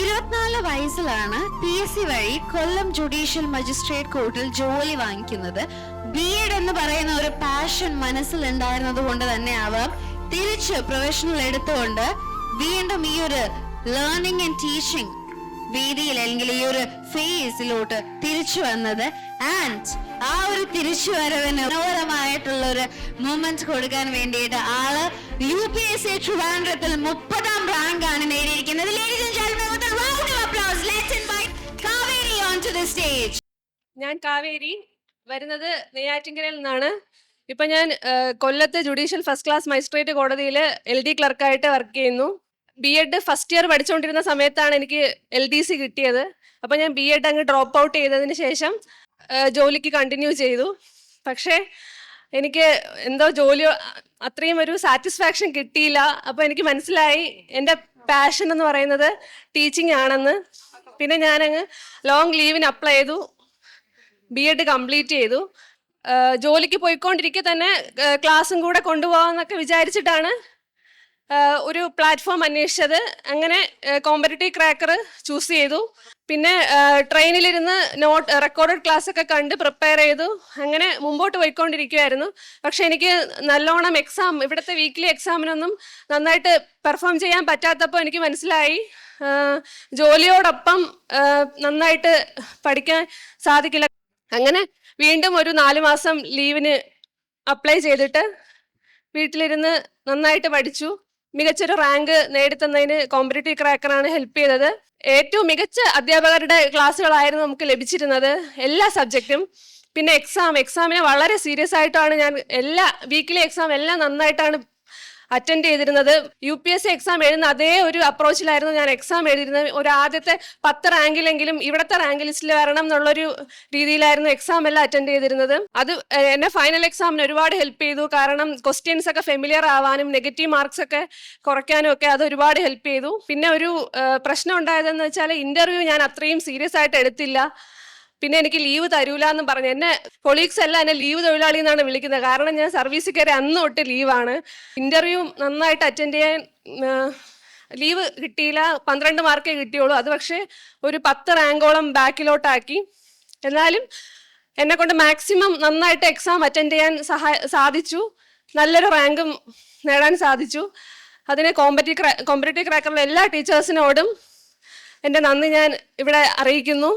ഇരുപത്തിനാല് വയസ്സിലാണ് P S C വഴി കൊല്ലം ജുഡീഷ്യൽ മജിസ്ട്രേറ്റ് കോർട്ടിൽ ജോലി വാങ്ങിക്കുന്നത്. ബി എഡ് എന്ന് പറയുന്ന ഒരു പാഷൻ മനസ്സിൽ ഉണ്ടായിരുന്നത് കൊണ്ട് തന്നെ അവർ തിരിച്ച് പ്രൊഫഷണൽ എടുത്തുകൊണ്ട് വീണ്ടും ഈ ഒരു ലേണിംഗ് ആൻഡ് ടീച്ചിങ് വേദിയിൽ അല്ലെങ്കിൽ ഈ ഒരു ഫേസിലോട്ട് തിരിച്ചു വന്നത്. ആൻഡ് ആ ഒരു തിരിച്ചു വരവിന് മനോഹരമായിട്ടുള്ള ഒരു മൂമെന്റ് കൊടുക്കാൻ വേണ്ടിയിട്ട് ആൾ യു പി എസ് സി ട്രിവാൻഡ്രത്തിൽ മുപ്പതാം റാങ്ക് ആണ് നേടിയിരിക്കുന്നത് let's invite Kaveri onto the stage. ഞാൻ കാവേരി. വരുന്നത് നെയ്യാറ്റിൻകരയിൽ നിന്നാണ്. ഇപ്പൊ ഞാൻ കൊല്ലത്ത് ജുഡീഷ്യൽ ഫസ്റ്റ് ക്ലാസ് മജിസ്ട്രേറ്റ് കോടതിയിൽ എൽ ഡി ക്ലർക്കായിട്ട് വർക്ക് ചെയ്യുന്നു. ബി എഡ് ഫസ്റ്റ് ഇയർ പഠിച്ചുകൊണ്ടിരുന്ന സമയത്താണ് എനിക്ക് എൽ ഡി സി കിട്ടിയത്. അപ്പൊ ഞാൻ ബി എഡ് അങ്ങ് ഡ്രോപ്പ് ഔട്ട് ചെയ്തതിന് ശേഷം ജോലിക്ക് കണ്ടിന്യൂ ചെയ്തു. പക്ഷേ എനിക്ക് എന്തോ ജോലി അത്രയും ഒരു സാറ്റിസ്ഫാക്ഷൻ കിട്ടിയില്ല. അപ്പോൾ എനിക്ക് മനസ്സിലായി എന്റെ പാഷൻ എന്ന് പറയുന്നത് ടീച്ചിങ് ആണെന്ന്. പിന്നെ ഞാൻ അങ്ങ് ലോങ് ലീവിന് അപ്ലൈ ചെയ്തു. ബി എഡ് കംപ്ലീറ്റ് ചെയ്തു ജോലിക്ക് പോയിക്കൊണ്ടിരിക്കെ തന്നെ ക്ലാസ്സും കൂടെ കൊണ്ടുപോകാമെന്നൊക്കെ വിചാരിച്ചിട്ടാണ് ഒരു പ്ലാറ്റ്ഫോം അന്വേഷിച്ചത്. അങ്ങനെ കോമ്പറ്റേറ്റീവ് ക്രാക്കർ ചൂസ് ചെയ്തു. പിന്നെ ട്രെയിനിലിരുന്ന് നോട്ട് റെക്കോർഡഡ് ക്ലാസ് ഒക്കെ കണ്ട് പ്രിപ്പയർ ചെയ്തു. അങ്ങനെ മുമ്പോട്ട് പോയിക്കൊണ്ടിരിക്കുമായിരുന്നു പക്ഷെ എനിക്ക് നല്ലോണം എക്സാം ഇവിടുത്തെ വീക്ക്ലി എക്സാമിനൊന്നും നന്നായിട്ട് പെർഫോം ചെയ്യാൻ പറ്റാത്തപ്പോൾ എനിക്ക് മനസ്സിലായി. ജോലിയോടൊപ്പം നന്നായിട്ട് പഠിക്കാൻ സാധിക്കില്ല. അങ്ങനെ വീണ്ടും ഒരു നാല് മാസം ലീവിന് അപ്ലൈ ചെയ്തിട്ട് വീട്ടിലിരുന്ന് നന്നായിട്ട് പഠിച്ചു. മികച്ചൊരു റാങ്ക് നേടിത്തന്നതിന് കോമ്പറ്റേറ്റീവ് ക്രാക്കറാണ് ഹെൽപ്പ് ചെയ്തത്. ഏറ്റവും മികച്ച അധ്യാപകരുടെ ക്ലാസ്സുകളായിരുന്നു നമുക്ക് ലഭിച്ചിരുന്നത് എല്ലാ സബ്ജക്റ്റും പിന്നെ എക്സാം എക്സാമിനെ വളരെ സീരിയസ് ആയിട്ടാണ് ഞാൻ എല്ലാ വീക്കിലി എക്സാം എല്ലാം നന്നായിട്ടാണ് അറ്റൻഡ് ചെയ്തിരുന്നത് U P S C exam എഴുതുന്ന അതേ ഒരു അപ്രോച്ചിലായിരുന്നു ഞാൻ എക്സാം എഴുതിയിരുന്നത്. ഒരു ആദ്യത്തെ പത്ത് റാങ്കിലെങ്കിലും ഇവിടുത്തെ റാങ്ക് ലിസ്റ്റിൽ വരണം എന്നുള്ളൊരു രീതിയിലായിരുന്നു എക്സാം എല്ലാം അറ്റൻഡ് ചെയ്തിരുന്നത്. അത് എന്നെ ഫൈനൽ എക്സാമിന് ഒരുപാട് ഹെൽപ്പ് ചെയ്തു. കാരണം ക്വസ്റ്റ്യൻസ് ഒക്കെ ഫെമിലിയർ ആവാനും നെഗറ്റീവ് മാർക്സ് ഒക്കെ കുറയ്ക്കാനും ഒക്കെ അത് ഒരുപാട് ഹെൽപ്പ് ചെയ്തു. പിന്നെ ഒരു പ്രശ്നം ഉണ്ടായതെന്ന് വെച്ചാൽ ഇന്റർവ്യൂ ഞാൻ അത്രയും സീരിയസ് ആയിട്ട് എടുത്തില്ല. പിന്നെ എനിക്ക് ലീവ് തരൂല എന്ന് പറഞ്ഞു. എന്നെ കൊളീഗ്സ് എല്ലാം എന്നെ ലീവ് തൊഴിലാളി എന്നാണ് വിളിക്കുന്നത്. കാരണം ഞാൻ സർവീസ് കയറി അന്ന് തൊട്ട് ലീവാണ് ഇന്റർവ്യൂ നന്നായിട്ട് അറ്റൻഡ് ചെയ്യാൻ ലീവ് കിട്ടിയില്ല. പന്ത്രണ്ട് മാർക്കേ കിട്ടിയുള്ളൂ. അത് പക്ഷേ ഒരു പത്ത് റാങ്കോളം ബാക്കിലോട്ടാക്കി. എന്നാലും എന്നെ കൊണ്ട് മാക്സിമം നന്നായിട്ട് എക്സാം അറ്റൻഡ് ചെയ്യാൻ സഹായ സാധിച്ചു. നല്ലൊരു റാങ്കും നേടാൻ സാധിച്ചു. അതിന് കോമ്പറ്റീവ് കോമ്പറ്റേറ്റീവ് ക്രാക്കറിലെ എല്ലാ ടീച്ചേഴ്സിനോടും എന്റെ നന്ദി ഞാൻ ഇവിടെ അറിയിക്കുന്നു.